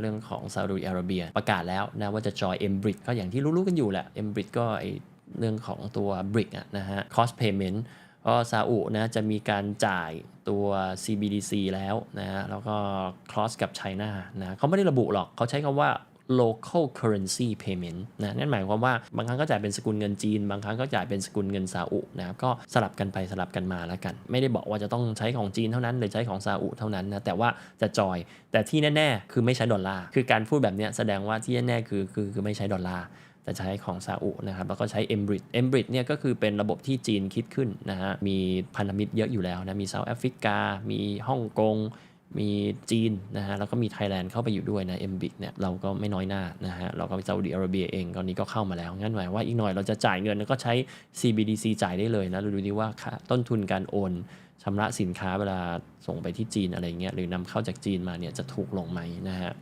เรื่องของซาอุดิอาระเบียประกาศแล้วนะว่าจะจอย m b r i c ก็อย่างที่รู้ๆกันอยู่แหละ m b r i c ก็ไอเรื่องของตัว BRIC อะนะฮะ cost payment ก็ซาอุนะจะมีการจ่ายตัว CBDC แล้วนะฮะแล้วก็ cross กับไชน่านะเขาไม่ได้ระบุหรอกเขาใช้คำว่า local currency payment นะนั่นหมายความว่าบางครั้งก็จ่ายเป็นสกุลเงินจีน บางครั้งก็จ่ายเป็นสกุลเงินซาอุนะครับก็สลับกันไปสลับกันมาแล้วกัน ไม่ได้บอกว่าจะต้องใช้ของจีนเท่านั้นหรือใช้ของซาอุเท่านั้นนะแต่ว่าจะจอย แต่ที่แน่ๆ คือไม่ใช้ดอลลาร์คือการพูดแบบนี้แสดงว่าที่แน่ๆคือคือคือไม่ใช้ดอลลาร์แต่ใช้ของซาอุนะครับแล้วก็ใช้ e m b r i d e m b r i d เนี่ยก็คือเป็นระบบที่จีนคิดขึ้นนะฮะมีพันธมิตรเยอะอยู่แล้วนะมีเซาท์แอฟริกา มีฮ่องกง มีจีนนะฮะแล้วก็มีไทยแลนด์เข้าไปอยู่ด้วยนะ e m b r i d เนี่ยเราก็ไม่น้อยหน้านะฮะเราก็ซาอุดิอาระเบียเองตอนนี้ก็เข้ามาแล้ว งั้นหมายว่าอีกหน่อยเราจะจ่ายเงินแล้วก็ใช้ CBDC จ่ายได้เลยนะเราดูดีว่าค่าต้นทุนการโอนชำระสินค้าเวลาส่งไปที่จีนอะไรเงี้ยหรือนำเข้าจากจีนมาเนี่ยจะถูกลงไหมนะฮะ